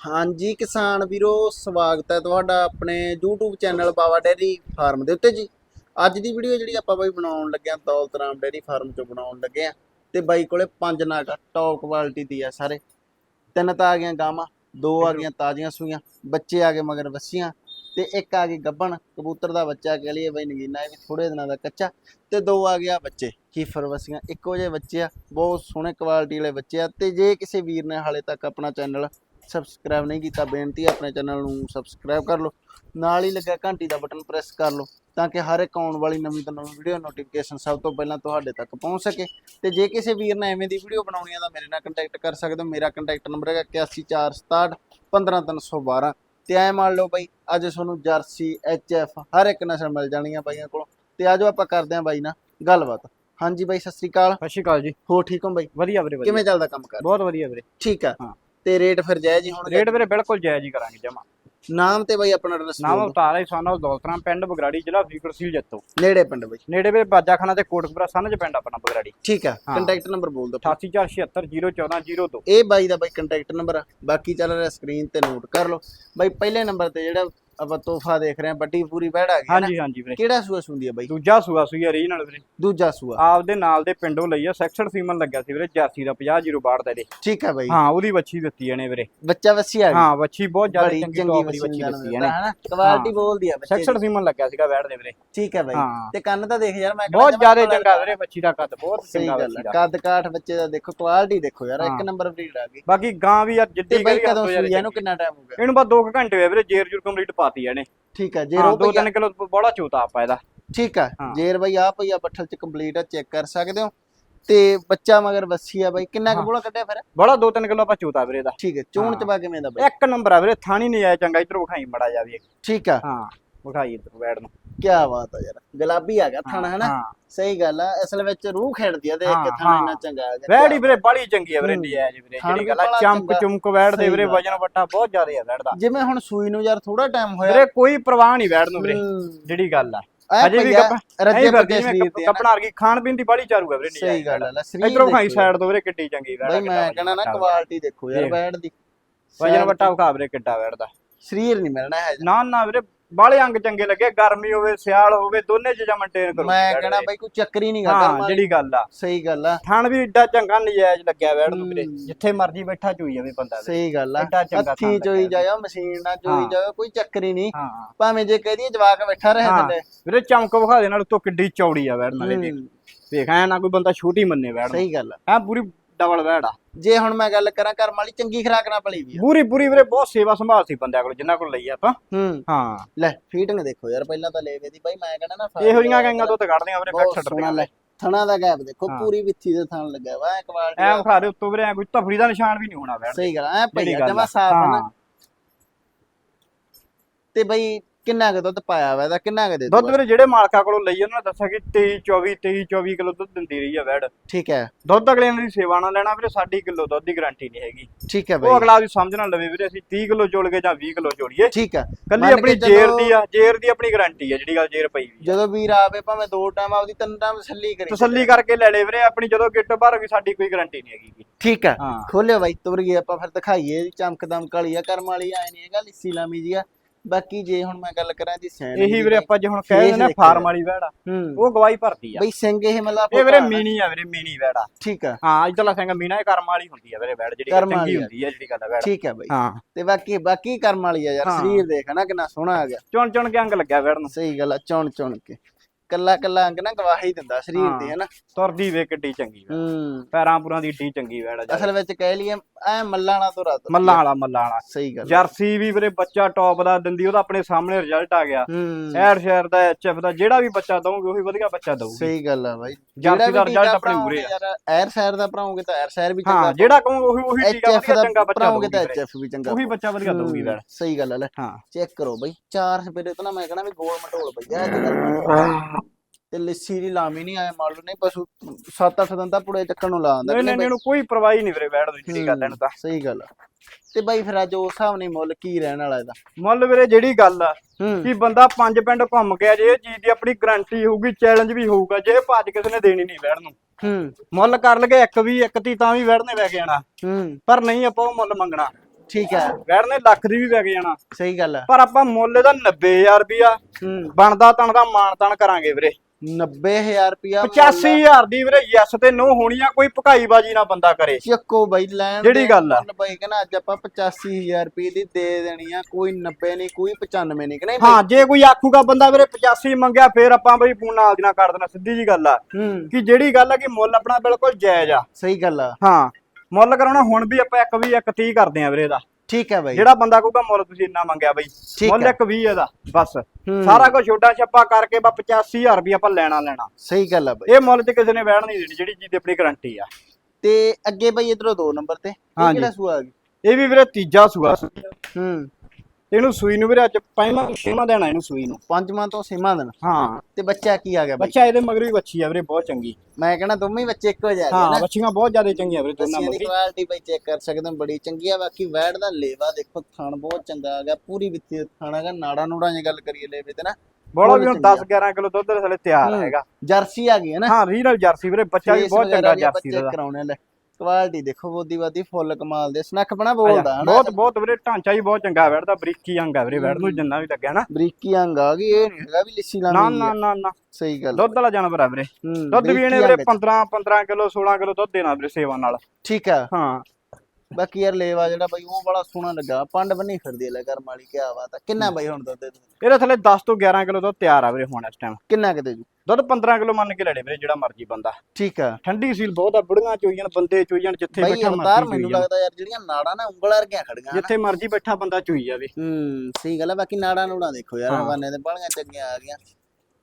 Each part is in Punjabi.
ਹਾਂਜੀ ਕਿਸਾਨ ਵੀਰੋ, ਸਵਾਗਤ ਹੈ ਤੁਹਾਡਾ ਆਪਣੇ YouTube channel Bawa dairy farm ਦੇ ਉੱਤੇ ਜੀ। ਅੱਜ ਦੀ ਵੀਡੀਓ ਜਿਹੜੀ ਆਪਾਂ ਬਾਈ ਬਣਾਉਣ ਲੱਗੇ ਆ ਦੌਲਤ ਰਾਮ ਫਾਰਮ ਚੋਂ ਬਣਾਉਣ ਲੱਗੇ ਆ ਤੇ ਬਾਈ ਕੋਲੇ ਪੰਜ ਨਾਗ ਟੌਪ ਕੁਆਲਿਟੀ ਦੀ ਆ ਸਾਰੇ। ਤਿੰਨ ਤਾਂ ਆ ਗਈਆਂ ਗਾਵਾਂ, ਦੋ ਆ ਗਈਆਂ ਤਾਜ਼ੀਆਂ ਸੂਈਆਂ, ਬੱਚੇ ਆ ਗਏ ਮਗਰ ਵੱਸੀਆਂ ਤੇ ਇੱਕ ਆ ਗਈ ਗੱਬਣ, ਕਬੂਤਰ ਦਾ ਬੱਚਾ ਕਹਿ ਲਈਏ ਬਾਈ ਨਗੀਨਾ, ਇਹ ਵੀ ਥੋੜੇ ਦਿਨਾਂ ਦਾ ਕੱਚਾ ਤੇ ਦੋ ਆ ਗਿਆ ਬੱਚੇ, ਕੀਫਰ ਵਸੀਆਂ, ਇੱਕੋ ਜਿਹੇ ਬੱਚੇ ਆ, ਬਹੁਤ ਸੋਹਣੇ ਕੁਆਲਿਟੀ ਵਾਲੇ ਬੱਚੇ ਆ ਤੇ ਜੇ ਕਿਸੇ ਵੀਰ ਨੇ ਹਾਲੇ ਤੱਕ ਆਪਣਾ ਚੈਨਲ ਸਬਸਕ੍ਰਾਈਬ ਨਹੀਂ ਕੀਤਾ ਬੇਨਤੀ ਹੈ ਆਪਣੇ ਚੈਨਲ ਨੂੰ ਸਬਸਕ੍ਰਾਈਬ ਕਰ ਲਓ। ਨਾਲ ਹੀ ਲੱਗਾ ਘੰਟੀ ਦਾ ਬਟਨ ਪ੍ਰੈਸ ਕਰ ਲਓ ਤਾਂ ਕਿ ਹਰ ਇੱਕ ਆਉਣ ਵਾਲੀ ਨਵੀਂ ਤੋਂ ਨਵੀਂ ਵੀਡੀਓ ਨੋਟੀਫਿਕੇਸ਼ਨ ਸਭ ਤੋਂ ਪਹਿਲਾਂ ਤੁਹਾਡੇ ਤੱਕ ਪਹੁੰਚ ਸਕੇ। ਤੇ ਜੇ ਕਿਸੇ ਵੀਰ ਨੇ ਐਵੇਂ ਦੀ ਵੀਡੀਓ ਬਣਾਉਣੀ ਆ ਤਾਂ ਮੇਰੇ ਨਾਲ ਕੰਟੈਕਟ ਕਰ ਸਕਦੇ ਹੋ। ਮੇਰਾ ਕੰਟੈਕਟ ਨੰਬਰ ਹੈਗਾ 814661 15312 ਤੇ ਐ ਮੰਨ ਲਓ ਬਾਈ ਅੱਜ ਤੁਹਾਨੂੰ ਜਰਸੀ ਐਚਐਫ ਹਰ ਇੱਕ ਨਸਲ ਮਿਲ ਜਾਣੀ ਆ ਬਾਈਆਂ ਕੋਲੋਂ। ਤੇ ਆਜੋ ਆਪਾਂ ਕਰਦੇ ਆਂ ਬਾਈ ਨਾਲ ਗੱਲਬਾਤ। ਹਾਂਜੀ ਬਾਈ ਸਤਿ ਸ੍ਰੀ ਅਕਾਲ। ਸਤਿ ਸ਼੍ਰੀ ਅਕਾਲ ਜੀ। ਹੋ ਠੀਕ ਹੋ ਬਾਈ? ਵਧੀਆ ਵੀਰੇ ਕਿਵੇਂ ਚੱਲਦਾ ਕੰਮ ਕਰ? ਬਹੁਤ ਵਧੀਆ ਵੀਰੇ। ਠੀਕ ਆ। ਹਾਂ। ਤੇ ਰੇਟ ਫਿਰ ਜਾਇਜ਼ ਹੀ ਹੁਣ ਰੇਟ ਵੀਰੇ ਬਿਲਕੁਲ ਜਾਇਜ਼ ਹੀ ਕਰਾਂਗੇ ਜਮਾ। ਨਾਮ ਤੇ ਬਾਈ ਆਪਣਾ ਐਡਰੈਸ ਨਾਮ ਅਵਤਾਰ ਹੈ ਸਾਨੂੰ ਦੌਲਤਰਾਮ ਪਿੰਡ ਬਗਰਾੜੀ ਜ਼ਿਲ੍ਹਾ ਫਰੀਦਕੋਟ ਤਹਿਸੀਲ ਜੱਤੋ। ਨੇੜੇ ਪਿੰਡ ਬਾਈ। ਨੇੜੇ ਵੀਰੇ ਬਾਜਾਖਾਨਾ ਤੇ ਕੋਟਕਪੁਰਾ ਸਨ ਚ ਪਿੰਡ ਆਪਣਾ ਬਗਰਾੜੀ। ਠੀਕ ਆ ਹਾਂ। ਕੰਟੈਕਟ ਨੰਬਰ ਬੋਲ ਦਿਓ। 8847701402 ਇਹ ਬਾਈ ਦਾ ਬਾਈ ਕੰਟੈਕਟ ਨੰਬਰ ਆ। ਬਾਕੀ ਚੱਲ ਰਿਹਾ ਸਕਰੀਨ ਤੇ ਨੋਟ ਕਰ ਲਓ। ਬਾਈ ਪਹਿਲੇ ਨੰਬਰ ਤੇ ਜਿਹੜਾ ਆਪਾਂ ਤੋਹਫਾ ਦੇਖ ਰਹੇ ਆ ਵੱਡੀ ਪੂਰੀ ਬੈੜ ਆ ਗਈ ਹੈ ਨਾ? ਹਾਂਜੀ ਹਾਂਜੀ ਵੀਰੇ। ਕਿਹੜਾ ਸੂਆ ਸੁੰਦੀ ਆ ਬਾਈ? ਦੂਜਾ ਸੂਆ ਸੂਈ ਆ ਰੀਜਨਲ ਵੀਰੇ। ਦੂਜਾ ਸੂਆ। ਆਪਦੇ ਨਾਲ ਦੇ ਪਿੰਡੋਂ ਲਈ ਆ ਸੈਕਸ਼ਨ ਸੀਮਨ ਲੱਗਿਆ ਸੀ ਵੀਰੇ ਜਰਸੀ ਦਾ 50062 ਦਾ ਇਹਦੇ। ਠੀਕ ਆ ਬਾਈ। ਹਾਂ ਉਹਦੀ ਵੱਛੀ ਦਿੱਤੀ ਇਹਨੇ ਵੀਰੇ। ਬੱਚਾ ਵੱਸੀ ਆ ਗਈ ਹਾਂ ਵੱਛੀ ਬਹੁਤ ਜ਼ਿਆਦਾ ਬੜੀ ਚੰਗੀ ਚੰਗੀ ਟੌਪ ਦੀ ਵੱਛੀ ਦਿੱਤੀ ਇਹਨੇ। ਹੈ ਨਾ? ਕੁਆਲਿਟੀ ਹਾਂ। ਬੋਲਦੀ ਆ ਬੱਚੇ ਸੈਕਸ਼ਨ ਦੀ। ਸੀਮਨ ਲੱਗਿਆ ਸੀਗਾ ਬੈਠ ਦੇ ਵੀਰੇ। ਠੀਕ ਹੈ ਬਾਈ। ਹਾਂ। ਤੇ ਕੰਨ ਤਾਂ ਦੇਖ ਯਾਰ ਮੈਂ ਬਹੁਤ ਕਹਿੰਦਾ ਜ਼ਿਆਦਾ ਜਮਾਂ ਚੰਗਾ ਵੀਰੇ ਵੱਛੀ ਦਾ ਕੱਦ ਬਹੁਤ ਸਹੀ ਚੰਗਾ ਗੱਲ ਵੱਛੀ ਆ ਦਾ। ਕੱਦ ਕਾਠ ਬੱਚੇ ਦਾ ਦੇਖੋ ਕੁਆਲਿਟੀ ਦੇਖੋ ਯਾਰ ਇੱਕ ਹਾਂ। ਨੰਬਰ ਬਰੀਡ ਆ ਗਈ। ਬਾਕੀ ਗਾਂ ਵੀ ਯਾਰ ਤੇ ਜਿੱਡੀ ਬਾਈ ਕਰੀ ਕਦੋਂ ਸੂਈ ਆ ਇਹਨੂੰ ਕਿੰਨਾ ਟਾਈਮ ਹੋ ਗਿਆ? ਇਹਨੂੰ ਬਸ 2 ਘੰਟੇ ਹੋਏ ਵੀਰੇ ਜੇਰ ਜੁਰ ਕੰਪਲੀਟ ਪਾਤੀ ਇਹਨੇ। ਠੀਕ ਆ ਜੇ ਹਾਂ ਰੋ 2-3 ਕਿਲੋ ਬੜਾ ਚੋਤਾ ਆਪਾਂ ਇਹਦਾ। ਠੀਕ ਹਾਂ। ਜੇਰ ਬਾਈ ਆ ਪਈ ਆ ਬੱਠਲ ਚ ਕੰਪਲੀਟ ਆ ਚੈੱਕ ਕਰ ਸਕਦੇ ਹੋ। ਤੇ ਬੱਚਾ ਮਗਰ ਵੱਸੀ ਆ ਬਾਈ ਕਿੰਨਾ ਕੁ ਹਾਂ। ਬੋਲਾ ਕੱਢਿਆ ਫਿਰ? ਬੜਾ 2-3 ਕਿਲੋ ਆਪਾਂ ਚੋਤਾ ਵੀਰੇ ਦਾ ਠੀਕ ਹੈ ਚੋਣ ਹਾਂ। ਚਬਾ ਕਿਵੇਂ ਦਾ ਬਾਈ? ਇੱਕ ਨੰਬਰ ਆ ਵੀਰੇ ਥਾਣੀ ਨਹੀਂ ਆਇਆ ਚੰਗਾ ਇਧਰ ਵਿਖਾਈ ਮੜਾ ਜਾਵੇ ਠੀਕ ਆ। ਹਾਂ ਵਿਖਾਈ ਇਧਰ ਬੈਠ ਨੂੰ। ਕੀ ਬਾਤ ਆ ਯਾਰ ਗੁਲਾਬੀ ਆ ਗਿਆ ਥਾਣਾ ਹਨਾ ਹਾਂ ਸਹੀ ਗੱਲ ਆ ਅਸਲ ਵਿੱਚ ਰੂਹ ਖੇਡਦੀ ਆ ਦੇਖ ਹਾਂ, ਕੇ ਥਾਣਾ ਇੰਨਾ ਹਾਂ। ਚੰਗਾ ਆ ਗਿਆ ਵੈੜ ਹੀ ਵੀਰੇ ਬੜੀ ਚੰਗੀ ਆ ਵੀਰੇ ਹੂੰ। ਜੀ ਵੀਰੇ ਥਣ ਜਿਹੜੀ ਵੀ ਗੱਲ ਆ ਬੜਾ ਚਮਕ ਚੰਗਾ। ਚੁਮਕ ਵੈੜ ਦੇ ਸਹੀ ਵੀਰੇ ਗੱਲ। ਵਜਨ ਵੱਟਾ ਬਹੁਤ ਜ਼ਿਆਦਾ ਆ ਵੈੜ ਦਾ ਜਿਵੇਂ ਹੁਣ ਸੂਈ ਨੂੰ ਯਾਰ ਥੋੜਾ ਟਾਈਮ ਹੋਇਆ ਵੀਰੇ ਕੋਈ ਪ੍ਰਵਾਹ ਨਹੀਂ ਵੈੜ ਨੂੰ ਵੀਰੇ ਹੂੰ। ਜਿਹੜੀ ਗੱਲ ਆ ਐ ਅਜੇ ਵੀ ਕੱਪ- ਰੱਜੇ ਪੱਕੇ ਸਰੀਰ ਤੇ ਆ ਨਾ। ਵਰਗੀ ਖਾਣ ਪੀਣ ਦੀ ਬੜੀ ਚਾਰੂ ਆ ਵੀਰੇ ਸਹੀ ਗੱਲ ਆ ਲੈ ਸਰੀਰ ਇਧਰੋਂ ਦੇਖੋ ਸਾਈਡ ਤੋਂ ਵੀਰੇ ਕਿੱਡੀ ਚੰਗੀ ਵੈੜ ਬਾਈ ਮੈਂ ਕਹਿਣਾ ਨਾ ਕੁਆਲਿਟੀ ਦੇਖੋ ਯਾਰ ਦੇਖ। ਦੀ ਵਜਨ ਵੱਟਾ ਵਿਖਾ ਵੀਰੇ ਕਿੱਡਾ ਵੈੜ ਦਾ ਸਰੀਰ ਨਹੀਂ ਮਿਲਣਾ ਹੈ ਨਾ ਨਾ ਵੀਰੇ ਬਾਲੇ ਅੰਗ ਚੰਗੇ ਲੱਗੇ ਗਰਮੀ ਹੋਵੇ ਸਿਆਲ ਹੋਵੇ ਦੋਨੇ ਚੀਜ਼ਾਂ ਮੇਨਟੇਨ ਕਰੋ। ਮੈਂ ਕਹਿਣਾ ਬਾਈ ਕੋਈ ਚੱਕਰ ਨਹੀਂ ਗਾ ਹਾਂ। ਜਿਹੜੀ ਗੱਲ ਆ। ਸਹੀ ਗੱਲ ਆ। ਥਣ ਵੀ ਏਡਾ ਚੰਗਾ ਨਜਾਇਜ਼ ਲੱਗਿਆ ਵੈੜ ਨੂੰ ਵੀਰੇ। ਜਿੱਥੇ ਮਰਜ਼ੀ ਬੈਠਾ ਚੋਈ ਜਾਵੇ ਬੰਦਾ। ਸਹੀ ਗੱਲ ਆ। ਐਡਾ ਚੰਗਾ ਹੱਥੀ ਥਣ ਚੋਈ ਲੱਗਿਆ ਜਾਓ ਮਸ਼ੀਨ ਨਾਲ ਚੋਈ ਹਾਂ। ਜਾਓ ਕੋਈ ਚੱਕਰ ਨਹੀਂ। ਹਾਂ। ਭਾਵੇਂ ਜੇ ਕਹਿ ਦਈਏ ਜਵਾਕ ਬੈਠਾ ਰਹੇ ਹਾਂ। ਥੱਲੇ। ਵੀਰੇ ਚਮਕ ਵਿਖਾ ਦੇ ਨਾਲ ਉੱਤੋਂ ਕਿੱਡੀ ਚੌੜੀ ਆ ਵੈੜ ਨਾਲੇ ਦੇਖ ਹੂੰ, ਐ ਨਾ ਕੋਈ ਬੰਦਾ ਛੋਟੀ ਮੰਨੇ ਨੂੰ। ਸਹੀ ਗੱਲ ਆ। ਐ ਪੂਰੀ ਡਬਲ ਵੈੜ ਆ। ਜੇ ਹੁਣ ਮੈਂ ਗੱਲ ਕਰਾਂ ਕਰਮ ਵਾਲੀ ਚੰਗੀ ਖਰਾਕ ਨਾਲ ਪਲੀ ਵੀ ਆ। ਪੂਰੀ ਪੂਰੀ ਵੀਰੇ ਬਹੁਤ ਸੇਵਾ ਸੰਭਾਲ ਸੀ ਬੰਦਿਆਂ ਕੋਲ ਜਿੰਨਾ ਕੋਲ ਲਈ ਆ ਆਪਾਂ। ਹੂੰ। ਹਾਂ। ਲੈ ਫੀਟਿੰਗ ਦੇਖੋ ਯਾਰ ਪਹਿਲਾਂ ਤਾਂ ਲੈ ਗਏ ਦੀ ਬਾਈ ਮੈਂ ਕਹਿੰਦਾ ਨਾ ਇਹੋ ਜਿਹੀਆਂ ਗਾਈਆਂ ਤੋਂ ਤੇ ਕੱਢਦੀਆਂ ਵੀਰੇ ਫੈਕਟ ਸੋਹਣਾ ਲੈ ਥਣਾ ਦਾ ਗੈਪ ਦੇਖੋ। ਪੂਰੀ ਵਿੱਥੀ ਦੇ ਥਣ ਲੱਗਿਆ ਵਾ ਐ ਐ ਕੁਆਲਿਟੀ ਵਿਖਾ ਦੇ ਉੱਤੋਂ ਵੀਰੇ ਐ ਕੋਈ ਧਫੜੀ ਦਾ ਨਿਸ਼ਾਨ ਵੀ ਨਹੀਂ ਹੋਣਾ ਵੈੜ ਸਹੀ ਗੱਲ ਐ ਗੱਲ ਜਮਾ ਆ। ਸਾਫ਼ ਹੈ ਨਾ। ਤੇ ਬਈ ਕਿੰਨਾ ਕੁ ਦੁੱਧ ਪਾਇਆ ਵਾ ਇਹਦਾ? ਕਿੰਨਾ ਕੁ ਦੇ ਦੁੱਧ? ਵੀਰੇ ਜਿਹੜੇ ਮਾਲਕਾਂ ਕੋਲੋਂ ਲਈ ਉਹਨਾਂ ਨੇ ਦੱਸਿਆ ਕਿ 23 24 23 24 ਕਿਲੋ ਦੁੱਧ ਦਿੰਦੀ ਰਹੀ ਆ ਵੈੜ। ਠੀਕ ਹੈ। ਦੁੱਧ ਅਗਲੇ ਦੀ ਸੇਵਾ ਨਾਲ ਲੈਣਾ ਵੀਰੇ ਸਾਡੀ ਕਿਲੋ ਦੁੱਧ ਦੀ ਗਾਰੰਟੀ ਨਹੀਂ ਹੈਗੀ। ਠੀਕ ਹੈ ਉਹ ਬਈ। ਅਗਲਾ ਵੀ ਸਮਝ ਨਾ ਲਵੇ ਵੀਰੇ ਅਸੀਂ 30 ਕਿਲੋ ਚੋਲ ਕੇ ਜਾਂ 20 ਕਿਲੋ ਚੋਲੀਏ ਠੀਕ ਹੈ। ਕੱਲੀ ਆਪਣੀ ਜੇਰ ਦੀ ਆ ਜੇਰ ਦੀ ਆਪਣੀ ਗਾਰੰਟੀ ਆ ਜਿਹੜੀ ਗੱਲ ਜੇਰ ਪਈ ਵੀ ਜਦੋਂ ਵੀਰ ਆਵੇ ਭਾਵੇਂ ਦੋ ਟਾਈਮ ਆਪਦੀ ਤਿੰਨ ਟਾਈਮ ਤਸੱਲੀ ਕਰੀ ਤਸੱਲੀ ਕਰਕੇ ਲੈ ਲੈ ਵੀਰੇ ਆਪਣੀ ਜਦੋਂ ਕਿੱਟ ਭਰ ਵੀ ਸਾਡੀ ਕੋਈ ਗਾਰੰਟੀ ਨਹੀਂ ਹੈਗੀ। ਠੀਕ ਹੈ। ਖੋਲਿਓ ਬਾਈ ਤੁਰੀਏ ਆਪਾਂ ਫਿਰ ਦਿਖਾਈਏ ਇਹਦੀ ਚਮਕ ਦਮਕ ਵਾਲੀ ਆ ਕਰਮ ਵਾਲੀ ਆਏ ਨਹੀਂ ਹੈਗਾ ਲਿੱਸੀ ਲਾਮੀ ਜੀ ਆ। ਬਾਕੀ ਜੇ ਹੁਣ ਮੈਂ ਗੱਲ ਕਰਾਂ ਦੀ ਸੈਨ ਇਹੀ ਵੀਰੇ ਆਪਾਂ ਜੇ ਹੁਣ ਨੇ ਦੇਖੋ ਫਾਰਮ ਵਾਲੀ ਵੈੜ ਆ ਉਹ ਗਵਾਈ ਭਰਦੀ ਆ। ਬਈ ਸਿੰਘ ਇਹ ਮਤਲਬ ਇਹ ਵੀਰੇ ਮੀਨੀ ਆ। ਵੀਰੇ ਮੀਨੀ ਵੈੜ ਆ। ਠੀਕ ਆ। ਹਾਂ ਇਧਰਲਾ ਸਿੰਘ ਮੀਨਾ ਇਹ ਕਰਮ ਵਾਲੀ ਹੁੰਦੀ ਆ ਵੀਰੇ ਵੈੜ ਜਿਹੜੀ ਚੰਗੀ ਆ। ਹੁੰਦੀ ਆ ਜਿਹੜੀ ਗੱਲ ਆ ਵੈੜ। ਠੀਕ ਹੈ ਬਈ। ਹਾਂ। ਤੇ ਬਾਕੀ ਬਾਕੀ ਕਰਮ ਵਾਲੀ ਆ ਯਾਰ। ਸਰੀਰ ਦੇਖ ਨਾ ਕਿੰਨਾ ਸੋਹਣਾ ਆ ਗਿਆ। ਚੁਣ ਚੁਣ ਕੇ ਅੰਗ ਲੱਗਿਆ ਵੈੜ ਨੂੰ। ਸਹੀ ਗੱਲ ਆ ਚੁਣ ਚੁਣ ਕੇ। ਕੱਲਾ ਕੱਲਾ ਅੰਗ ਨਾ ਗਵਾਹੀ ਦਿੰਦਾ ਸਰੀਰ ਹਾਂ। ਦੀ ਹੈ। ਨਾ ਤੁਰਦੀ ਵੇ ਕਿੱਡੀ ਚੰਗੀ ਵੈੜ। ਹੂੰ। ਪੈਰਾਂ ਪੂਰਾਂ ਦੀ ਏਡੀ ਚੰਗੀ ਵੈੜ ਆ ਜਾ। ਅਸਲ ਵਿੱਚ ਕਹਿ ਲਈਏ ਐ ਮੱਲਾਂ ਨਾਲ ਤੋਂ ਰਾਤ ਮੱਲਾਂ ਵਾਲਾ ਮੱਲਾਂ ਵਾਲਾ। ਸਹੀ ਗੱਲ ਆ। ਜਰਸੀ ਵੀ ਵੀਰੇ ਬੱਚਾ ਟੌਪ ਦਾ ਦਿੰਦੀ ਉਹਦਾ ਆਪਣੇ ਸਾਹਮਣੇ ਰਿਜ਼ਲਟ ਆ ਗਿਆ। ਹੂੰ। ਐਡ ਸ਼ਹਿਰ ਦਾ ਐਚਐਫ ਦਾ ਜਿਹੜਾ ਵੀ ਬੱਚਾ ਦਊਗੇ ਉਹੀ ਵਧੀਆ ਬੱਚਾ ਦਊਗੀ। ਸਹੀ ਗੱਲ ਆ ਬਾਈ। ਜਰਸੀ ਦਾ result ਆਪਣੇ ਮੂਹਰੇ ਆ। ਐਰ ਸ਼ਹਿਰ ਦਾ ਭਰਾਓਗੇ ਤਾਂ ਐਰ ਸ਼ਹਿਰ ਵੀ ਹਾਂ ਚੰਗਾ ਜਿਹੜਾ ਕਹੂੰ ਉਹੀ ਉਹੀ ਟੀਕਾ ਐਚਐਫ ਵਧੀਆ ਦਾ ਚੰਗਾ ਬੱਚਾ ਦਊਗੀ ਤਾਂ। ਐਚਐਫ ਵੀ ਚੰਗਾ ਉਹੀ ਬੱਚਾ ਵਧੀਆ ਦਊਗੀ ਵੈੜ। ਹੂੰ, ਸਹੀ ਗੱਲ ਆ ਲੈ। ਹਾਂ। ਚੈੱਕ ਕਰੋ ਬਈ ਚਾਰ ਸਪੇਰੇ ਤੋਂ ਨਾ ਮੈਂ ਕਹਣਾ ਵੀ ਗੋਲ ਮਟੋਲ ਪਈਆ ਅੱਜ ਕੱਲ ਤੇ ਲੱਸੀ ਦੀ ਲਾਮੀ ਨਹੀਂ ਆਏ ਮੰਨ ਲਓ ਨਹੀਂ ਪਸ਼ੂ 7-8 ਦਿਨ ਤਾਂ ਪੁੜੇ ਚੱਕਣ ਨੂੰ ਲਾ ਆਂਦਾ ਨਹੀਂ ਨਹੀਂ ਇਹਨੂੰ ਕੋਈ ਪਰਵਾਹ ਹੀ ਨਹੀਂ ਵੀਰੇ ਵੈੜ ਦੀ ਜਿਹੜੀ ਗੱਲ ਐ ਤਾਂ। ਸਹੀ ਗੱਲ ਤੇ ਬਾਈ ਫਿਰ ਅੱਜ ਉਸ ਹਿਸਾਬ ਨਾਲ ਮੁੱਲ ਕੀ ਰਹਿਣ ਵਾਲਾ ਇਹਦਾ? ਮੁੱਲ ਵੀਰੇ ਜਿਹੜੀ ਗੱਲ ਆ ਹੂੰ। ਕਿ ਬੰਦਾ ਪੰਜ ਪਿੰਡ ਘੁੰਮ ਗਿਆ ਜੇ ਇਹ ਚੀਜ਼ ਦੀ ਆਪਣੀ ਗਾਰੰਟੀ ਹੋਊਗੀ ਚੈਲੰਜ ਵੀ ਹੋਊਗਾ ਜੇ ਭੱਜ ਕਿਸੇ ਨੇ ਦੇਣੀ ਨਹੀਂ ਵੈੜ ਨੂੰ। ਹੂੰ। ਮੁੱਲ ਕਰ ਲਗੇ ਇੱਕ ਵੀ ਇੱਕ ਤੀ ਤਾਂ ਵੀ ਵੈੜ ਨੇ ਲੈ ਕੇ ਆਣਾ ਹੂੰ। ਪਰ ਨਹੀਂ ਆਪਾਂ ਉਹ ਮੁੱਲ ਮੰਗਣਾ। ਠੀਕ ਹੈ ਨੇ ਲੱਖ ਦੀ ਵੀ ਵਿਕ ਜਾਣਾ। ਸਹੀ ਗੱਲ ਆ। ਪਰ ਆਪਾਂ ਮੁੱਲ ਇਹਦਾ 90000 ਰੁਪਿਆ ਹੂੰ। ਬਣਦਾ ਤਣਦਾ ਮਾਣ ਤਾਣ ਕਰਾਂਗੇ ਵੀਰੇ। 90000 ਰੁਪਿਆ 85000 ਦੀ ਵੀਰੇ ਯੈਸ ਤੇ ਨੋ ਹੋਣੀ ਆ ਕੋਈ ਭਕਾਈ ਬਾਜੀ ਨਾ ਬੰਦਾ ਕਰੇ। ਚੱਕੋ ਬਾਈ ਲੈਣ ਜਿਹੜੀ ਗੱਲ ਆ। ਬਾਈ ਕਹਿੰਦਾ ਅੱਜ ਆਪਾਂ 85000 ਰੁਪਏ ਦੀ ਦੇ ਦੇਣੀ ਆ ਕੋਈ 90 ਨਹੀਂ ਕੋਈ 95 ਨਹੀਂ ਕਿ ਨਹੀਂ ਹਾਂ ਜੇ ਕੋਈ ਆਖੂਗਾ ਬੰਦਾ ਵੀਰੇ 85 ਮੰਗਿਆ ਫੇਰ ਆਪਾਂ ਬਈ ਫੋਨ ਨਾਲ ਦੀ ਨਾਲ ਕਰ ਦੇਣਾ ਸਿੱਧੀ ਜੀ ਗੱਲ ਆ। ਕਿ ਜਿਹੜੀ ਗੱਲ ਆ ਕਿ ਮੁੱਲ ਆਪਣਾ ਬਿਲਕੁਲ ਜਾਇਜ਼ ਆ। ਸਹੀ ਗੱਲ ਆ। ਹਾਂ ਮੁੱਲ ਕਰਾਉਣਾ ਹੁਣ ਵੀ ਆਪਾਂ ਇੱਕ ਵੀ ਇੱਕ 30 ਕਰਦੇ ਆ ਵੀਰੇ ਦਾ ਠੀਕ ਹੈ ਬਾਈ। ਜਿਹੜਾ ਬੰਦਾ ਕਹੂਗਾ ਮੁੱਲ ਤੁਸੀਂ ਇੰਨਾ ਮੰਗਿਆ ਬਈ। ਮੁੱਲ। ਇੱਕ 20 ਇਹਦਾ ਬਸ। ਹੂੰ। ਸਾਰਾ ਕੁਝ ਛੋਟਾ ਛੱਪਾ ਕਰਕੇ ਬਾ 85000 ਰੁਪਏ ਆਪਾਂ ਲੈਣਾ ਲੈਣਾ। ਸਹੀ ਗੱਲ ਆ ਬਾਈ। ਇਹ ਮੁੱਲ ਤੇ ਕਿਸੇ ਨੇ ਵੈਣ ਨਹੀਂ ਦੇਣੀ ਜਿਹੜੀ ਚੀਜ਼ ਦੀ ਆਪਣੀ ਗਾਰੰਟੀ ਆ। ਤੇ ਅੱਗੇ ਬਾਈ ਇਧਰੋਂ ਦੋ ਨੰਬਰ ਤੇ। ਕਿਹੜਾ ਸੂਆ ਆ ਇਹ ਵੀ ਵੀਰੇ ਤੀਜਾ ਸੂਆ। ਹੂੰ। ਇਹਨੂੰ ਸੂਈ ਨੂੰ ਵੀਰੇ ਅੱਜ ਪੰਜਵਾਂ ਛੇਵਾਂ ਦੇਣਾ ਇਹਨੂੰ ਸੂਈ ਨੂੰ। ਪੰਜਵਾਂ ਤੋਂ ਛੇਵਾਂ ਦਿਨ ਹਾਂ। ਤੇ ਬੱਚਾ ਕੀ ਆ ਗਿਆ ਬਾਈ? ਬੱਚਾ ਇਹਦੇ ਮਗਰ ਵੀ ਬੱਚੀ ਆ ਵੀਰੇ ਬਹੁਤ ਚੰਗੀ। ਮੈਂ ਕਹਿੰਦਾ ਦੋਵੇਂ ਹੀ ਬੱਚੇ ਇੱਕੋ ਜਿਹੇ ਹਾਂ ਬੱਚੀਆਂ ਬਹੁਤ ਜ਼ਿਆਦਾ ਚੰਗੀਆਂ ਵੀਰੇ ਦੋਨਾਂ ਬੱਚਿਆਂ ਦੀ ਮਗਰ ਕੁਆਲਿਟੀ ਬਾਈ ਚੈੱਕ ਕਰ ਸਕਦੇ ਹੋ ਬੜੀ ਚੰਗੀ ਆ। ਬਾਕੀ ਵੈੜ ਦਾ ਲੇਵਾ ਦੇਖੋ ਥਣ ਬਹੁਤ ਚੰਗਾ ਆ ਗਿਆ ਪੂਰੀ ਵਿੱਤੀ ਥਣ ਹੈਗਾ ਨਾੜਾ ਨੂੜਾ ਜੇ ਗੱਲ ਕਰੀਏ ਲੇਵੇ ਤੇ ਨਾ। ਬੋਲਾ ਵੀ ਹੁਣ ਚੰਗੀ ਆ। 10 11 ਕਿਲੋ ਦੁੱਧ ਦੇ ਥਲੇ ਤਿਆਰ। ਹੈਗਾ। ਜਰਸੀ ਆ ਗਈ ਹੈ ਨਾ। ਹਾਂ ਰੀਨਲ ਜਰਸੀ ਵੀਰੇ ਬੱਚਾ ਵੀ ਬਹੁਤ ਚੰਗਾ ਜਰਸੀ ਦਾ। ਕਰਾਉਣੇ ਲੈ। ਕੁਆਲਿਟੀ ਦੇਖੋ ਬੋਦੀ ਬਾਦੀ ਫੁੱਲ ਕਮਾਲ ਦੇ ਸਨੱਖ ਬਣਾ ਬੋਲਦਾ ਹਨਾ? ਬਹੁਤ ਬਹੁਤ ਵੀਰੇ ਢਾਂਚਾ ਹੀ ਬਹੁਤ ਚੰਗਾ ਵੈੜ ਦਾ ਬਰੀਕੀ ਅੰਗ ਆ ਵੀਰੇ ਵੈੜ ਨੂੰ ਜਿੰਨਾ ਵੀ ਲੱਗਿਆ ਨਾ। ਬਰੀਕੀ ਅੰਗ ਆ ਗਈ ਇਹ ਨਹੀਂ ਹੈਗਾ ਵੀ ਲਿੱਸੀ ਨਾ ਲਾਣੀ ਨਾ ਨਾ ਨਾ। ਸਹੀ ਗੱਲ। ਦੁੱਧ ਵਾਲਾ ਜਾਨਵਰ ਆ ਵੀਰੇ। ਦੁੱਧ ਵੀ ਇਹਨੇ ਵੀਰੇ ਅੰਗ 15 15 ਕਿਲੋ 16 ਕਿਲੋ ਦੁੱਧ ਦੇਣਾ ਵੀਰੇ ਸੇਵਾ ਨਾਲ। ਠੀਕ ਆ। ਹਾਂ। ਬਾਕੀ ਯਾਰ ਲੇਵਾ ਜਿਹੜਾ ਬਾਈ ਉਹ ਬੜਾ ਸੋਹਣਾ ਲੱਗਾ। ਪੰਡ ਬੰਨੀ ਫਿਰਦੀ ਆ ਲੈ ਕਰਮ ਵਾਲੀ ਕੀ ਬਾਤ ਆ। ਕਿੰਨਾ ਬਾਈ ਹੁਣ ਦੁੱਧ ਇਹਦੇ? ਇਹਦੇ ਥਲੇ 10 ਤੋਂ 11 ਕਿਲੋ ਦੁੱਧ ਤਿਆਰ ਆ ਵੀਰੇ ਹੁਣ ਇਸ ਟਾਈਮ ਕਿੰਨਾ ਕਿਤੇ ਜੀ? ਦੁੱਧ 15 ਕਿਲੋ ਮੰਨ ਕੇ ਲੈਣੇ ਵੀਰੇ ਜਿਹੜਾ ਮਰਜ਼ੀ ਬੰਦਾ। ਠੀਕ ਆ। ਠੰਡੀ ਸੀਲ ਬਹੁਤ ਆ ਬੁੜੀਆਂ ਚੋਈਆਂ ਬੰਦੇ ਚੋਈਆਂ ਜਿੱਥੇ ਬਾਈ ਬੈਠਾ ਅਵਤਾਰ ਮਰਜ਼ੀ ਮੈਨੂੰ ਚੋਈ ਜਾਣ। ਲੱਗਦਾ ਯਾਰ ਜਿਹੜੀਆਂ ਨਾੜਾਂ ਨਾ ਉਂਗਲ ਵਰਗੀਆਂ ਖੜੀਆਂ। ਜਿੱਥੇ ਮਰਜ਼ੀ ਬੈਠਾ ਬੰਦਾ ਚੋਈ ਜਾਵੇ। ਹੂੰ ਸਹੀ ਗੱਲ ਆ ਬਾਕੀ ਨਾੜਾਂ ਨੂੜਾਂ ਦੇਖੋ ਯਾਰ ਹਾਂ। ਹਵਾਨੇ ਦੇ ਬਾਲੀਆਂ ਚੰਗੀਆਂ ਆ ਗਈਆਂ।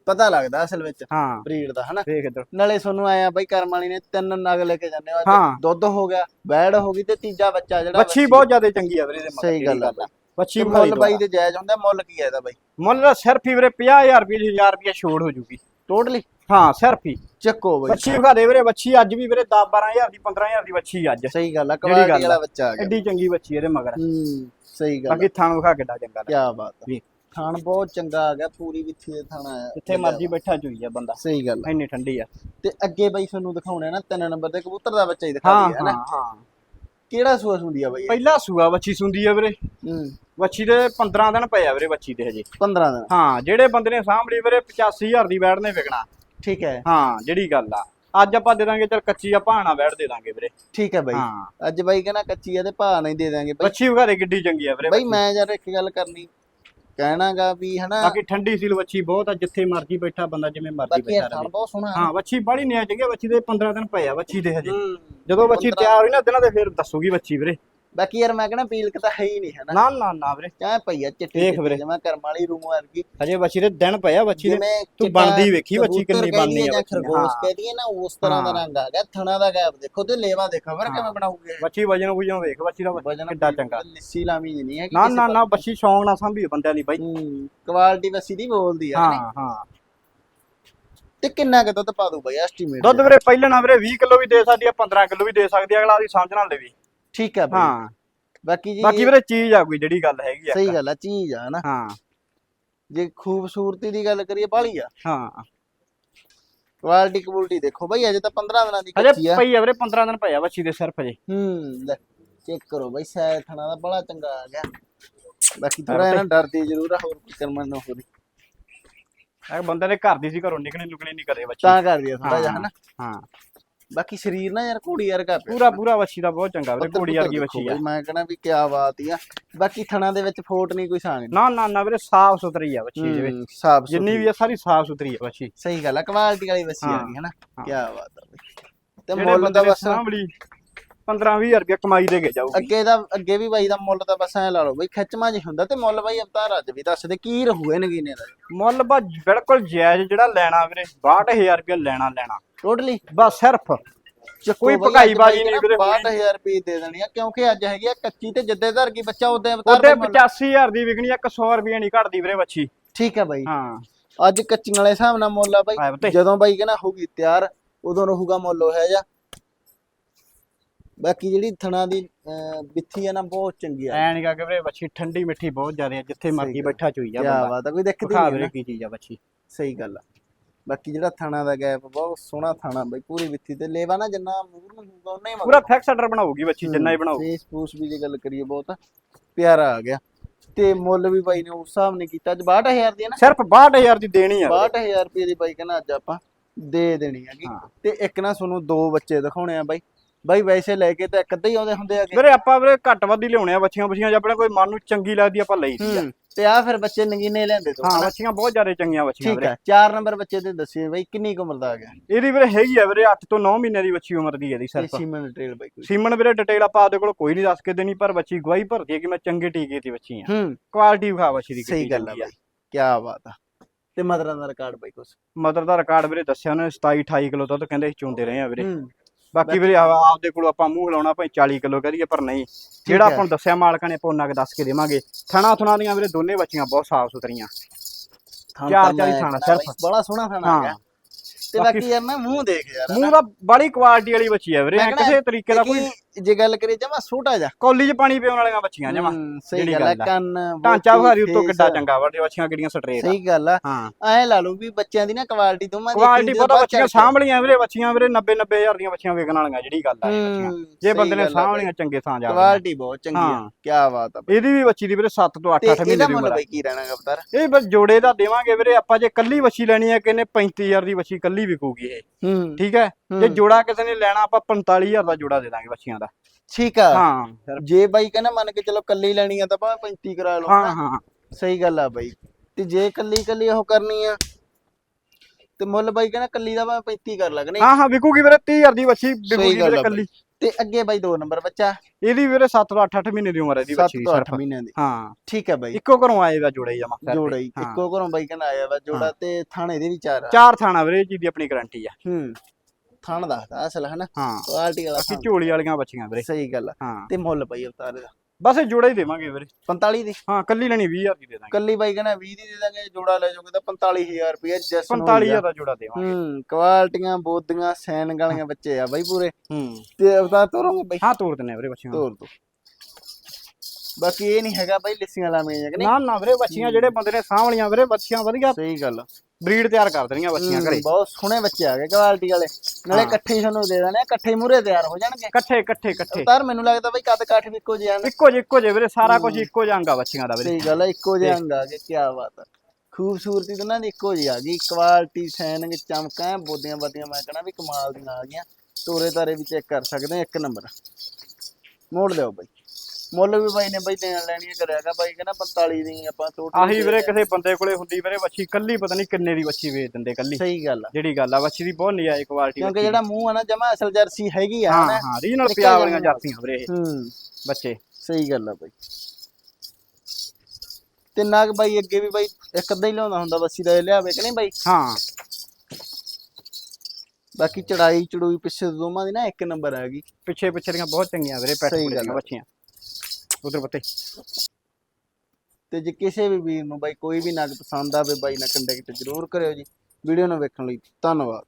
ਪਤਾ ਲੱਗਦਾ ਅਸਲ ਵਿੱਚ ਹਾਂ। ਬਰੀਡ ਦਾ ਹਨਾ? ਦੇਖ ਇੱਧਰ। ਨਾਲੇ ਤੁਹਾਨੂੰ ਆਇਆ ਬਾਈ ਕਰਮ ਵਾਲੀ ਨੇ ਤਿੰਨ ਨਗ ਲੈ ਕੇ ਜਾਂਦੇ ਹਾਂ। ਦੁੱਧ ਹੋ ਗਿਆ ਬੈੜ ਹੋ ਗਈ ਤੇ ਤੀਜਾ ਬੱਚਾ ਜਿਹੜਾ ਬੱਚੀ ਬਹੁਤ ਜ਼ਿਆਦਾ ਚੰਗੀ ਆ ਵੀਰੇ ਦੇ ਸਹੀ ਗੱਲ ਆ ਬੱਚੀ ਮੁੱਲ ਬਾਈ ਦੇ ਜਾਇਜ਼ ਹੁੰਦਾ ਮੁੱਲ ਕੀ ਹੈ ਇਹਦਾ ਬਾਈ? ਮੁੱਲ ਦਾ ਸਿਰਫ ਹੀ ਵੀਰੇ 50000 ਰੁਪਏ 1000 ਰੁਪਏ ਛੋੜ ਹੋ ਜੂਗੀ। ਟੋਟਲੀ ਹਾਂ ਸਿਰਫ ਹੀ। ਚੱਕੋ ਬਾਈ। ਬੱਚੀ ਵਿਖਾ ਦੇ ਵੀਰੇ ਬੱਚੀ ਅੱਜ ਵੀ ਵੀਰੇ 10 12000 ਦੀ 15000 ਦੀ ਬੱਚੀ ਅੱਜ। ਸਹੀ ਗੱਲ ਆ ਆ। ਵਾਲਾ ਬੱਚਾ ਆ ਗਿਆ। ਐਡੀ ਚੰਗੀ ਬੱਚੀ ਇਹਦੇ ਮਗਰ। ਹੂੰ ਸਹੀ ਗੱਲ ਬਾਕੀ ਥਾਣ ਵਿਖਾ ਕਿੱਡਾ ਚੰਗਾ ਕੀ ਬਾਤ ਆ। ਵੀ ਥਾਣ ਬਹੁਤ ਚੰਗਾ ਆ ਗਿਆ ਪੂਰੀ ਵਿੱਥੀ ਦੇ ਥਾਣਾ ਆਇਆ ਜਿੱਥੇ ਮਰਜ਼ੀ ਬੈਠਾ ਚੋਈ ਆ ਬੰਦਾ। ਸਹੀ ਗੱਲ ਆ। ਇੰਨੀ ਠੰਡੀ ਆ। ਤੇ ਅੱਗੇ ਬਾਈ ਤੁਹਾਨੂੰ ਦਿਖਾਉਣਾ ਨਾ ਤਿੰਨ ਨੰਬਰ ਤੇ ਕਬੂਤਰ ਦਾ ਬੱਚਾ ਹੀ ਦਿਖਾ ਹਾਂ ਦਈਏ ਹਨਾ ਹਾਂ ਹਾਂ। ਕਿਹੜਾ ਸੂਆ ਸੁੰਦੀ ਆ ਬਾਈ ਇਹ? ਪਹਿਲਾ ਸੂਆ ਬੱਚੀ ਸੁੰਦੀ ਆ ਵੀਰੇ। ਹੂੰ। ਬੱਚੀ ਦੇ 15 ਦਿਨ ਪਏ ਆ ਵੀਰੇ ਬੱਚੀ ਦੇ ਹਜੇ। 15 ਦਿਨ। ਹਾਂ ਜਿਹੜੇ ਬੰਦੇ ਨੇ ਸਾਂਭਲੀ ਵੀਰੇ 85000 ਦੀ ਨੇ ਵਿਕਣਾ। ਠੀਕ ਹੈ। ਹਾਂ ਜਿਹੜੀ ਗੱਲ ਆ। ਅੱਜ ਆਪਾਂ ਦੇ ਦਾਂਗੇ ਚਲ ਕੱਚੀ ਆ ਭਾਣਾ ਵੈੜ ਦੇ ਦਾਂਗੇ ਵੀਰੇ। ਠੀਕ ਹੈ ਬਾਈ। ਹਾਂ। ਅੱਜ ਬਾਈ ਕਹਿੰਦਾ ਕੱਚੀ ਆ ਤੇ ਭਾਅ ਨਹੀਂ ਦੇ ਦਾਂਗੇ ਬਾਈ। ਵਿਖਾ ਦੇ ਕਿੱਡੀ ਚੰਗੀ ਆ ਵੀਰੇ ਬਾਈ ਮੈਂ ਯਾਰ ਇੱਕ ਗੱਲ ਕਰਨੀ। ਕਹਿਣਾਗਾ ਵੀ ਹਨਾ ਬਾਕੀ ਠੰਡੀ ਸੀਲ ਬੱਚੀ ਬਹੁਤ ਆ ਜਿੱਥੇ ਮਰਜ਼ੀ ਬੈਠਾ ਬੰਦਾ ਜਿਵੇਂ ਮਰਜ਼ੀ ਬਾਕੀ ਬੈਠਾ ਯਾਰ ਥਣ ਰਹੇ। ਬਹੁਤ ਸੋਹਣਾ। ਹੈ ਬੱਚੀ ਬੜੀ ਨਿਆ ਚੰਗੀ ਬੱਚੀ ਦੇ 15 ਦਿਨ ਪਏ ਆ ਬੱਚੀ ਦੇ ਹਜੇ। ਜਦੋਂ 15 ਤਿਆਰ ਹੋਈ ਨਾ ਦਿਨਾਂ ਦੇ ਫਿਰ ਦੱਸੂਗੀ ਬੱਚੀ ਵੀਰੇ। ਬਾਕੀ ਯਾਰ ਮੈਂ ਕਹਿੰਦਾ ਪੀਲਕ ਤਾਂ ਹੈ ਹੀ ਨਹੀਂ ਹਨਾ। ਨਾ ਨਾ ਨਾ ਵੀਰੇ। ਚਾਹ ਪਈ ਆ ਚਿੱਟੀ ਦੇਖ ਵੀਰੇ। ਜਿਵੇਂ ਕਰਮ ਵਾਲੀ ਰੂਮ ਵਰਗੀ। ਹਜੇ ਬੱਚੀ ਦੇ ਦਿਨ ਪਏ ਆ ਬੱਚੀ ਦੇ। ਜਿਵੇਂ ਤੂੰ ਚਿੱਟਾ ਬਣਦੀ ਵੇਖੀ ਬੱਚੀ ਕਬੂਤਰ ਕਿੰਨੀ ਕਹਿ ਬਣਦੀ ਦਈਏ ਆ ਜਾਂ ਬੱਚੀ ਨੇ। ਖਰਗੋਸ਼ ਹਾਂ। ਕਹਿ ਦਈਏ ਨਾ ਉਸ ਤਰ੍ਹਾਂ ਦਾ ਹਾਂ। ਰੰਗ ਆ ਗਿਆ ਥਣਾ ਦਾ ਗੈਪ ਦੇਖੋ ਤੇ ਲੇਵਾ ਦੇਖੋ ਫਿਰ ਕਿਵੇਂ ਬਣਾਉਗੇ? ਬੱਚੀ ਵਜਨ ਵੁਜਨ ਵੇਖ ਬੱਚੀ ਦਾ ਵਜਨ ਕਿੱਡਾ ਚੰਗਾ। ਲਿੱਸੀ ਲਾਮੀ ਜੀ ਨਹੀਂ ਹੈ ਨਾ ਨਾ ਨਾ ਬੱਚੀ ਸ਼ੌਂਕ ਨਾਲ ਸੰਭੀ ਬੰਦਿਆਂ ਦੀ ਬਾਈ। ਕੁਆਲਿਟੀ ਵਸੀ ਦੀ ਬੋਲਦੀ ਆ ਹਾਂ ਹਾਂ। ਤੇ ਕਿੰਨਾ ਕੁ ਦੁੱਧ ਪਾ ਦੂ ਬਾਈ ਐਸਟੀਮੇਟ ਦੁੱਧ ਵੀਰੇ ਪਹਿਲੇ ਨਾ ਵੀਰੇ 20 ਕਿਲੋ ਵੀ ਦੇ ਸਕਦੀ ਆ 15 ਕਿਲੋ ਵੀ ਦੇ ਸਕਦੀ ਆ ਅਗਲਾ ਦੀ ਸਮਝ ਨਾਲ ਲੇਵੀ ਠੀਕ ਹੈ ਬਾਈ। ਹਾਂ। ਬਾਕੀ ਜੀ ਬਾਕੀ ਵੀਰੇ ਚੀਜ਼ ਆ ਕੋਈ ਜਿਹੜੀ ਗੱਲ ਹੈਗੀ ਆ। ਸਹੀ ਗੱਲ ਆ ਚੀਜ਼ ਆ ਨਾ। ਹਾਂ। ਜੇ ਖੂਬਸੂਰਤੀ ਦੀ ਗੱਲ ਕਰੀਏ ਬਾਲੀ ਆ। ਹਾਂ। ਕੁਆਲਿਟੀ ਕਬੂਲਟੀ ਦੇਖੋ ਬਾਈ ਅਜੇ ਤਾਂ 15 ਦਿਨਾਂ ਦੀ ਹਜੇ ਕੱਚੀ ਆ। ਪਈ ਆ ਵੀਰੇ 15 ਦਿਨ ਪਏ ਆ ਬੱਚੀ ਦੇ ਸਿਰਫ ਹਜੇ ਹੂੰ ਲੈ ਚੈੱਕ ਕਰੋ ਬਾਈ ਸੈਰ ਥਣਾ ਦਾ ਬੜਾ ਚੰਗਾ ਆ ਗਿਆ। ਬਾਕੀ ਥੋੜਾ ਇਹਨਾਂ ਡਰਦੀ ਜ਼ਰੂਰ ਆ ਹੋਰ ਕੋਈ ਕਰਮਨ ਨਾ ਹੋਵੇ ਇਹ ਬੰਦੇ ਦੇ ਘਰ ਦੀ ਸੀ ਘਰੋਂ ਨਿਕਲਣੀ ਲੁਕਣੀ ਨਹੀਂ ਕਰੇ ਬੱਚੀ ਤਾਂ ਕਰਦੀ ਆ ਥੋੜਾ ਜਿਹਾ ਹਨਾ। ਹਾਂ। ਬਾਕੀ ਸਰੀਰ ਨਾ ਯਾਰ ਘੋੜੀ ਵਰਗਾ ਪਿਆ। ਪੂਰਾ ਪੂਰਾ ਬੱਚੀ ਦਾ ਬਹੁਤ ਚੰਗਾ ਵੀਰੇ ਪੁੱਤਰ ਵਰਗੀ ਬੱਚੀ ਆ। ਮੈਂ ਕਹਣਾ ਵੀ ਕੀ ਬਾਤ ਹੀ ਆ। ਬਾਕੀ ਥਣਾ ਦੇ ਵਿੱਚ ਫੋਟ ਨਹੀਂ ਕੋਈ ਸਾਨ ਨਾ ਨਾ ਨਾ ਵੀਰੇ ਸਾਫ਼ ਸੁਥਰੀ ਆ ਬੱਚੀ ਦੇ ਵਿੱਚ। ਸਾਫ਼ ਜਿੰਨੀ ਵੀ ਆ ਸਾਰੀ ਸਾਫ਼ ਸੁਥਰੀ ਆ ਬੱਚੀ ਸਹੀ ਗੱਲ ਆ ਕੁਆਲਿਟੀ ਵਾਲੀ ਬੱਸੀ ਆ ਗਈ ਹਨਾ। ਕੀ ਬਾਤ ਆ ਤੇ ਮੁੱਲ ਦਾ ਬਸ ਸਾਂਭਲੀ 15 20 ਰੁਪਏ ਕਮਾਈ ਦੇ ਕੇ ਜਾਊਗੀ। ਅੱਗੇ ਦਾ ਅੱਗੇ ਵੀ ਬਾਈ ਦਾ ਮੁੱਲ ਤਾਂ ਬਸ ਐ ਲਾ ਲਓ ਬਈ ਖਿੱਚਮਾ ਜੀ ਹੁੰਦਾ ਤੇ ਮੁੱਲ ਬਾਈ ਅਵਤਾਰ ਅੱਜ ਵੀ ਦੱਸ ਦੇ ਕੀ ਰਹੂ ਨਗੀਨੇ ਦਾ? ਮੁੱਲ ਬਾ ਬਿਲਕੁਲ ਜਾਇਜ਼ ਜਿਹੜਾ ਲੈਣਾ ਵੀਰੇ 62000 ਰੁਪਏ ਲੈਣਾ ਲੈਣਾ। ਟੋਟਲੀ ਬਸ ਸਿਰਫ। ਕੋਈ ਭਕਾਈ ਬਾਜੀ ਨਹੀਂ ਵੀਰੇ। ਹੋਣੀ। 62000 ਰੁਪਏ ਦੇ ਦੇਣੀ ਆ ਕਿਉਂਕਿ ਅੱਜ ਹੈਗੀ ਆ ਕੱਚੀ ਤੇ ਜੱਦੇਦਾਰ ਕੀ ਬੱਚਾ ਉਹਦੇ ਅਵਤਾਰ ਉਹਦੇ ਬਾਈ ਮੁੱਲ- 85000 ਦੀ ਵਿਕਣੀ ਆ 100 ਰੁਪਏ ਨਹੀਂ ਘਟਦੀ ਵੀਰੇ ਬੱਚੀ। ਠੀਕ ਆ ਬਾਈ। ਹਾਂ। ਅੱਜ ਕੱਚੀਆਂ ਵਾਲੇ ਹਿਸਾਬ ਨਾਲ ਮੁੱਲ ਆ ਬਾਈ। ਜਦੋਂ ਬਾਈ ਕਹਿੰਦਾ ਹੋਊਗੀ ਤਿਆਰ ਉਦੋਂ ਰਹੂਗਾ ਮੁੱਲ ਉਹ ਹੈ ਜਾ ਬਾਕੀ ਜਿਹੜੀ ਥਣਾ ਦੀ ਬਿੱਥੀ ਆ ਨਾ ਬਹੁਤ ਚੰਗੀ ਆ। ਐ ਨਹੀਂ ਕਿ ਵੀਰੇ ਬੱਚੀ ਠੰਡੀ ਮਿੱਠੀ ਬਹੁਤ ਜ਼ਿਆਦਾ ਜਿੱਥੇ ਮਰਜ਼ੀ। ਬੈਠਾ ਚੋਈ ਜਾ ਕੀ ਬੰਦਾ। ਬਾਤ ਆ ਕੋਈ ਵਿਖਾ ਨਹੀਂ ਕੀ ਚੀਜ਼ ਆ ਬੱਚੀ। ਸਹੀ ਗੱਲ ਆ। ਬਾਕੀ ਜਿਹੜਾ ਥਾਣਾ ਦਾ ਗੈਪ ਬਹੁਤ ਸੋਹਣਾ ਥਾਣਾ ਬਾਈ ਪੂਰੀ ਵਿੱਥੀ ਤੇ ਲੇਵਾ ਨਾ ਜਿੰਨਾ ਮੂਰ ਨੂੰ ਹੋਊਗਾ ਉਨਾ ਹੀ ਮਗਰ। ਪੂਰਾ ਫੈਕਸ ਆਰਡਰ ਬਣਾਉਗੀ ਬੱਚੀ ਜਿੰਨਾ ਹੀ ਬਣਾਉ ਫੇਸ ਫੂਸ ਵੀ ਜੇ ਗੱਲ ਕਰੀਏ ਬਹੁਤ ਪਿਆਰਾ ਆ ਗਿਆ। ਤੇ ਮੁੱਲ ਵੀ ਬਾਈ ਨੇ ਉਸ ਹਿਸਾਬ ਨੇ ਕੀਤਾ ਅੱਜ 62000 ਦੀ ਹੈ ਨਾ? ਸਿਰਫ 62000 ਦੀ ਦੇਣੀ ਆ। 62000 ਰੁਪਏ ਦੀ ਬਾਈ ਕਹਿੰਦਾ ਅੱਜ ਆਪਾਂ ਦੇ ਦੇਣੀ ਹੈਗੀ। ਤੇ ਇੱਕ ਨਾ ਤੁਹਾਨੂੰ ਦੋ ਬੱਚੇ ਦਿਖਾਉਣੇ ਆ ਬਾਈ। ਬਾਈ ਵੈਸੇ ਲੈ ਕੇ ਤਾਂ ਇੱਕ ਅੱਧੇ ਹੀ ਆਉਂਦੇ ਹੁੰਦੇ ਆਗੇ ਵੀਰੇ ਆਪਾਂ ਵੀਰੇ ਘੱਟ ਵੱਧ ਹੀ ਲਿਆਉਣੇ ਆ ਬੱਚੀਆਂ ਬੱਚੀਆਂ ਜੇ ਆਪਣੇ ਕੋਈ ਮਨ ਨੂੰ ਚੰਗੀ ਲੱਗਦੀ ਆਪਾਂ ਲਈ ਦੀ ਆ। ਤੇ ਆ ਫਿਰ ਬੱਚੇ ਨਗੀਨੇ ਲੈਂਦੇ ਤੋਂ ਹਾਂ ਬੱਚੀਆਂ ਬਹੁਤ ਜ਼ਿਆਦਾ ਚੰਗੀਆਂ ਬੱਚੀਆਂ ਠੀਕ ਵੀਰੇ। ਹੈ ਚਾਰ ਨੰਬਰ ਬੱਚੇ ਤੇ ਦੱਸਿਓ ਬਾਈ ਕਿੰਨੀ ਕੁ ਉਮਰ ਦਾ ਆ ਗਿਆ? ਇਹਦੀ ਵੀਰੇ ਹੈਗੀ ਆ ਵੀਰੇ 8 ਤੋਂ 9 ਮਹੀਨੇ ਦੀ ਬੱਚੀ ਉਮਰ ਦੀ ਹੈ ਇਹਦੀ ਸਿਰਫ। ਸੀਮਨ ਟ੍ਰੇਲ ਬਾਈ ਕੋਈ। ਸੀਮਨ ਵੀਰੇ ਡਿਟੇਲ ਆਪਾਂ ਆਪਦੇ ਕੋਲ ਕੋਈ ਨਹੀਂ ਦੱਸ ਕੇ ਦੇਣੀ ਪਰ ਬੱਚੀ ਗਵਾਹੀ ਭਰਦੀ ਹੈ ਕਿ ਮੈਂ ਚੰਗੇ ਟੀਕੇ ਦੀ ਬੱਚੀ ਆ ਹੂੰ। ਕੁਆਲਿਟੀ ਵਿਖਾ ਬੱਚੀ ਦੀ ਸਹੀ ਗੱਲ ਆ ਬਾਈ ਕੀ ਬਾਤ ਆ। ਤੇ ਮਦਰਾਂ ਦਾ ਰਿਕਾਰਡ ਬਾਈ ਕੁਛ। ਮਦਰ ਦਾ ਰਿਕਾਰਡ ਵੀਰੇ ਦੱਸਿਆ ਉਹਨੇ 27 28 ਕਿਲੋ ਦੁੱਧ ਕਹਿੰਦੇ ਅਸੀਂ ਚੋਂਦੇ ਰਹੇ ਆ ਵੀਰੇ। ਹੂੰ। ਬਾਕੀ ਵੀਰੇ ਆਪ- ਆਪਦੇ ਕੋਲ ਆਪਾਂ ਮੂੰਹ ਲਾਉਣਾ ਭਾਵੇਂ 40 ਕਿਲੋ ਕਰੀਏ ਪਰ ਨਹੀਂ। ਜਿਹੜਾ ਹੈ। ਆਪਾਂ ਨੂੰ ਦੱਸਿਆ ਮਾਲਕਾਂ ਨੇ ਆਪਾਂ ਉਹਨਾਂ ਕੁ ਦੱਸ ਕੇ ਦੇਵਾਂਗੇ। ਥਣਾ ਥਣਾ ਦੀਆਂ ਵੀਰੇ ਦੋਨੇ ਬੱਚੀਆਂ ਬਹੁਤ ਸਾਫ਼ ਸੁਥਰੀਆਂ। ਥਣ ਚਾਰ ਚਾਰ ਹੀ ਮੈਂ ਥਾਣਾ ਸਿਰਫ। ਬੜਾ ਸੋਹਣਾ ਥਾਣਾ ਹਾਂ। ਹੈਗਾ। ਤੇ ਬਾਕੀ- ਬਾਕੀ ਯਾਰ ਨਾ ਮੂੰਹ ਦੇਖ ਯਾਰ ਮੂੰਹ ਦਾ ਬੜੀ ਕੁਆਲਿਟੀ ਵਾਲੀ ਬੱਚੀ ਆ ਵੀਰੇ ਮੈਂ ਐਂ ਕਹਿਣਾ ਕਿਸੇ ਤਰੀਕੇ ਦਾ ਕੋਈ ਕਿ ਜੇ ਗੱਲ ਕਰੀਏ ਜਮਾ ਛੋਟਾ ਜਾ ਕੌਲੀ 'ਚ ਪਾਣੀ ਪੀਉਣ ਵਾਲੀਆਂ ਬੱਚੀਆਂ ਜਮਾ ਸਹੀ ਗੱਲ ਹੈ। ਕੰਨ ਢਾਂਚਾ ਵਿਖਾਰੀ ਉੱਤੋਂ ਕਿੱਡਾ ਚੰਗਾ ਵਾ ਤੇ ਬੱਚੀਆਂ ਕਿਹੜੀਆਂ ਸਟਰੇਟ ਸਹੀ ਗੱਲ ਆ। ਹਾਂ। ਐ ਲਾ ਲਓ ਵੀ ਬੱਚਿਆਂ ਦੀ ਨਾ ਕੁਆਲਿਟੀ ਦੋਵਾਂ ਦੀ ਕੁਆਲਿਟੀ ਪਤਾ ਬੱਚੀਆਂ। ਸਾਂਭਲੀਆਂ ਵੀਰੇ ਬੱਚੀਆਂ ਵੀਰੇ 90 90000 ਦੀਆਂ ਬੱਚੀਆਂ ਵੇਚਣ ਵਾਲੀਆਂ ਜਿਹੜੀ ਗੱਲ ਆ ਬੱਚੀਆਂ ਜੇ ਬੰਦੇ ਨੇ। ਸਾਂਭਲੀਆਂ ਚੰਗੇ ਥਾਂ ਜਾ ਕੁਆਲਿਟੀ ਬਹੁਤ ਚੰਗੀ ਆ। ਕੀ ਬਾਤ ਆ। ਇਹਦੀ ਵੀ ਬੱਚੀ ਦੀ ਵੀਰੇ 7 ਤੋਂ 8 ਤੇ 8 ਮਹੀਨੇ ਇਹਦਾ ਦੀ ਮੁੱਲ ਉਮਰ ਆ। ਬਾਈ ਕੀ ਰਹਿਣਾ ਗਬਤਾਰ ਇਹ ਬਸ ਜੋੜੇ ਦਾ ਦੇਵਾਂਗੇ ਵੀਰੇ ਆਪਾਂ ਜੇ ਕੱਲੀ ਬੱਚੀ ਲੈਣੀ ਹੈ ਕਿਨੇ 35000 ਦੀ ਬੱਚੀ ਕੱਲੀ ਵਿਕੂਗੀ ਇਹ। ਠੀਕ ਹੈ? ਜੇ ਜੋੜਾ ਕਿਸੇ ਨੇ ਲੈਣਾ ਆਪਾਂ 45000 ਦਾ ਜੋੜਾ ਦੇ ਦਾਂਗੇ ਬੱਚੀਆਂ ਦਾ। ਠੀਕ ਆ। ਹਾਂ। ਫਿਰ- ਜੇ ਬਾਈ ਕਹਿੰਦਾ ਮੰਨ ਕੇ ਚਲੋ ਕੱਲੀ ਲੈਣੀ ਆ ਤਾਂ ਭਾਵੇਂ 35 ਕਰਾ ਲਓ ਹਾਂ। ਹਾਂ। ਸਹੀ ਗੱਲ ਆ ਬਾਈ। ਤੇ ਜੇ ਕੱਲੀ ਕੱਲੀ ਉਹ ਕਰਨੀ ਆ ਤੇ ਮੁੱਲ ਬਾਈ ਕਹਿੰਦਾ ਕੱਲੀ ਦਾ ਭਾਵੇਂ 35 ਕਰ ਲੱਗਣੇ ਹਾਂ ਹਾਂ ਵਿਕੂਗੀ ਵੀਰੇ 30000 ਦੀ ਬੱਚੀ ਵਿਕੂਗੀ ਵੀਰੇ ਕੱਲੀ। ਤੇ ਅੱਗੇ ਬਾਈ ਦੋ ਨੰਬਰ ਬੱਚਾ। ਇਹਦੀ ਵੀਰੇ 7 ਤੋਂ 8 8 ਮਹੀਨੇ ਦੀ ਉਮਰ ਹੈ 7 ਬੱਚੀ ਦੀ ਤੋਂ 8 ਸਿਰਫ। ਮਹੀਨਿਆਂ ਦੀ। ਹਾਂ। ਠੀਕ ਹੈ ਬਾਈ। ਇੱਕੋ ਘਰੋਂ ਆਏ ਦਾ ਜੋੜਾ ਹੀ ਜਮਾ ਜੋੜਾ ਹੀ। ਇੱਕੋ ਘਰੋਂ ਬਾਈ ਕਹਿੰਦਾ ਆਇਆ ਵਾ ਜੋੜਾ। ਤੇ ਥਾਣੇ ਦੇ ਵੀ ਚਾਰ ਆ। ਚਾਰ ਥਾਣਾ ਵੀਰੇ ਚੀਜ਼ ਦੀ ਆਪਣੀ ਗਾਰੰਟੀ ਆ। ਹੂੰ। ਥਾਣ ਦੱਸਦਾ ਅਸਲ ਹਨਾ ਹਾਂ। ਕੁਆਲਿਟੀ ਵਾਲਾ ਥਾਣ। ਝੋਲੀ ਵਾਲੀਆਂ ਬੱਚੀਆਂ ਵੀਰੇ। ਸਹੀ ਗੱਲ ਹਾਂ। ਤੇ ਮੁੱਲ ਬਾਈ ਅਵਤਾਰ ਦਾ। ਬਸ ਜੋੜਾ ਹੀ ਦੇਵਾਂਗੇ ਵੀਰੇ। 45 ਦੀ? ਹਾਂ ਕੱਲੀ ਲੈਣੀ 20000 ਦੀ ਦੇ ਦਾਂਗੇ। ਕੱਲੀ ਬਾਈ ਕਹਿੰਦਾ 20 ਦੀ ਦੇ ਦਾਂਗੇ ਜੋੜਾ ਲੈ ਜਾਓਗੇ ਤਾਂ 45000 ਰੁਪਏ ਜਸ 45000 ਦਾ ਜੋੜਾ ਦੇਵਾਂਗੇ। ਹੂੰ ਕੁਆਲਟੀਆਂ ਬੋਦੀਆਂ ਸੈਨ ਗਾਲੀਆਂ ਬੱਚੇ ਆ ਬਾਈ ਪੂਰੇ। ਹੂੰ। ਤੇ ਅਵਤਾਰ ਤੋਰੋਗੇ ਬਾਈ? ਹਾਂ ਤੋੜ ਦਿੰਨੇ ਵੀਰੇ ਬੱਚੀਆਂ ਤੋਰ ਦੋ। ਬਾਕੀ ਇਹ ਨਹੀਂ ਹੈਗਾ ਬਾਈ ਲਿੱਸੀਆਂ ਲਾਵੀਆਂ ਕਿ ਨਹੀਂ? ਨਾ ਨਾ ਵੀਰੇ ਬੱਚੀਆਂ ਜਿਹੜੇ ਬੰਦੇ ਨੇ ਸਾਂਭਲੀਆਂ ਵੀਰੇ ਬੱਚੀਆਂ ਵਧੀਆ। ਸਹੀ ਗੱਲ ਬਰੀਡ ਤਿਆਰ ਕਰ ਦੇਣੀਆਂ ਬੱਚੀਆਂ ਹੂੰ, ਘਰੇ ਬਹੁਤ ਸੋਹਣੇ ਬੱਚੇ ਆ ਗਏ ਕੁਆਲਿਟੀ ਵਾਲੇ। ਨਾਲੇ ਹਾਂ। ਇਕੱਠੇ ਹੀ ਤੁਹਾਨੂੰ ਦੇ ਦੇਣੇ ਇਕੱਠੇ ਮੂਰੇ ਤਿਆਰ ਹੋ ਜਾਣਗੇ। ਇਕੱਠੇ ਇਕੱਠੇ ਇਕੱਠੇ। ਅਵਤਾਰ ਮੈਨੂੰ ਲੱਗਦਾ ਬਾਈ ਕੱਦ ਕਾਠ ਵੀ ਇੱਕੋ ਜਿਹਾ ਨੇ ਇੱਕੋ ਜਿਹੇ ਇੱਕੋ ਜਿਹੇ ਵੀਰੇ ਸਾਰਾ ਕੁਝ ਇੱਕੋ ਜਾਂਗਾ ਬੱਚੀਆਂ ਦਾ ਵੀਰੇ। ਸਹੀ ਗੱਲ ਹੈ ਇੱਕੋ ਜਿਹਾ ਅੰਗ ਆ ਗਏ ਕੀ ਬਾਤ ਆ। ਖੂਬਸੂਰਤੀ ਤਾਂ ਉਹਨਾਂ ਦੀ ਇੱਕੋ ਜਿਹੀ ਆ ਗਈ। ਕੁਆਲਿਟੀ ਸੈਨਿੰਗ ਚਮਕਾਂ ਬੋਦੀਆਂ ਬਾਦੀਆਂ ਮੈਂ ਕਹਣਾ ਵੀ ਕਮਾਲ ਦੀਆਂ ਆ ਗਈਆਂ। ਤੋਰੇ ਤਾਰੇ ਵੀ ਚੈੱਕ ਕਰ ਸਕਦੇ ਆ ਇੱਕ ਨੰਬਰ ਮੋੜ ਲਿਓ ਬਾਈ। ਮੁੱਲ ਵੀ ਬਾਈ ਨੇ ਬਾਈ ਦੇਣ ਲੈਣੀ ਕਰਿਆਗਾ ਬਾਈ ਕਹਿੰਦਾ 45 ਦੀ ਆਪਾਂ ਟੋਟਲ ਆਹੀ ਵੀਰੇ ਕਿਸੇ ਬੰਦੇ ਕੋਲੇ ਹੁੰਦੀ ਵੀਰੇ ਬੱਚੀ ਕੱਲੀ ਪਤਾ ਨਹੀਂ ਕਿੰਨੇ ਦੀ ਬੱਚੀ ਵੇਚ ਦਿੰਦੇ ਕੱਲੀ। ਸਹੀ ਗੱਲ ਆ। ਜਿਹੜੀ ਗੱਲ ਆ ਬੱਚੀ ਦੀ ਬਹੁਤ ਨਜਾਇਜ਼ ਕੁਆਲਿਟੀ ਕਿਉਂਕਿ ਜਿਹੜਾ ਮੂੰਹ ਆ ਨਾ ਜਮਾ ਅਸਲ ਜਰਸੀ ਹੈਗੀ ਆ ਹਾਂ ਹਾਂ ਰੀਜਨਲ ਪੰਜਾਬ ਵਾਲੀਆਂ ਜਰਸੀਆਂ ਵੀਰੇ ਹੂੰ। ਬੱਚੇ। ਸਹੀ ਗੱਲ ਆ ਬਾਈ। ਤੇ ਨਾਗ ਬਾਈ ਅੱਗੇ ਵੀ ਬਾਈ ਇੱਕ ਅੱਧਾ ਹੀ ਲਿਆਉਂਦਾ ਹੁੰਦਾ ਬੱਸੀ ਦਾ ਇਹ ਲਿਆਵੇ ਕਿ ਨਹੀਂ ਬਾਈ? ਹਾਂ। ਬਾਕੀ ਚੜਾਈ ਚੜੂਈ ਪਿੱਛੇ ਦੋਵਾਂ ਦੀ ਨਾ ਇੱਕ ਨੰਬਰ ਆ ਗਈ। ਪਿੱਛੇ ਪਿੱਛੇ ਦੀਆਂ ਬਹੁਤ ਚੰਗੀਆਂ ਵੀਰੇ ਪੈਟ ਆ। ਬੱਚੀਆਂ ਉਧਰ ਪੱਤੇ। ਤੇ ਜੇ ਕਿਸੇ ਵੀ ਵੀਰ ਨੂੰ ਬਾਈ ਕੋਈ ਵੀ ਨਗ ਪਸੰਦ ਆਵੇ ਬਾਈ ਨਾਲ ਕੰਟੈਕਟ ਜ਼ਰੂਰ ਕਰਿਓ ਜੀ। ਵੀਡੀਓ ਨੂੰ ਵੇਖਣ ਲਈ ਧੰਨਵਾਦ।